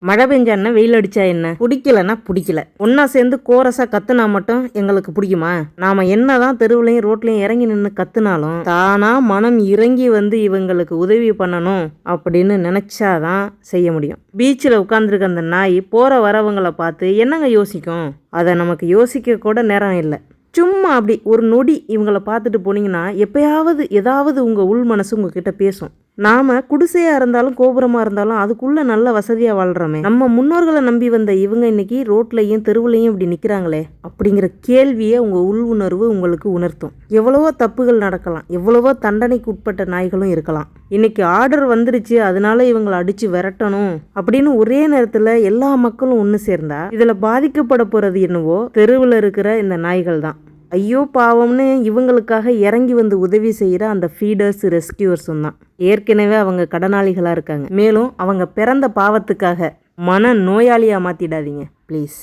மழை பெஞ்சா என்ன? வெயில் அடிச்சா என்ன? பிடிக்கலன்னா பிடிக்கல. ஒன்னா சேர்ந்து கோரஸா கத்துனா மட்டும் எங்களுக்கு பிடிக்குமா? நாம என்னதான் தெருவுலையும் ரோட்லயும் இறங்கி நின்று கத்துனாலும் தானா மனம் இறங்கி வந்து இவங்களுக்கு உதவி பண்ணணும் அப்படின்னு நினைச்சாதான் செய்ய முடியும். பீச்சில் உட்காந்துருக்க அந்த நாய் போற வரவங்களை பார்த்து என்னங்க யோசிக்கும்? அதை நமக்கு யோசிக்க கூட நேரம் இல்லை. சும்மா அப்படி ஒரு நொடி இவங்களை பார்த்துட்டு போனீங்கன்னா எப்பயாவது ஏதாவது உங்கள் உள் மனசு உங்ககிட்ட பேசும். நாம குடிசையாக இருந்தாலும் கோபுரமாக இருந்தாலும் அதுக்குள்ளே நல்ல வசதியாக வாழ்கிறோமே நம்ம முன்னோர்களை நம்பி வந்த இவங்க இன்னைக்கு ரோட்லையும் தெருவுலையும் இப்படி நிற்கிறாங்களே அப்படிங்கிற கேள்வியை உங்கள் உள் உணர்வு உங்களுக்கு உணர்த்தும். எவ்வளவோ தப்புகள் நடக்கலாம் எவ்வளவோ தண்டனைக்கு உட்பட்ட நாய்களும் இருக்கலாம். இன்னைக்கு ஆர்டர் வந்துருச்சு அதனால இவங்களை அடிச்சு விரட்டணும் அப்படின்னு ஒரே நேரத்தில் எல்லா மக்களும் ஒன்று சேர்ந்தா இதில் பாதிக்கப்பட போகிறது என்னவோ தெருவில் இருக்கிற இந்த நாய்கள் தான் ஐயோ பாவம்னு இவங்களுக்காக இறங்கி வந்து உதவி செய்கிற அந்த ஃபீடர்ஸ் ரெஸ்கியூவர்ஸும் தான். ஏற்கனவே அவங்க கடனாளிகளாக இருக்காங்க. மேலும் அவங்க பிறந்த பாவத்துக்காக மன நோயாளியாக மாற்றிடாதீங்க ப்ளீஸ்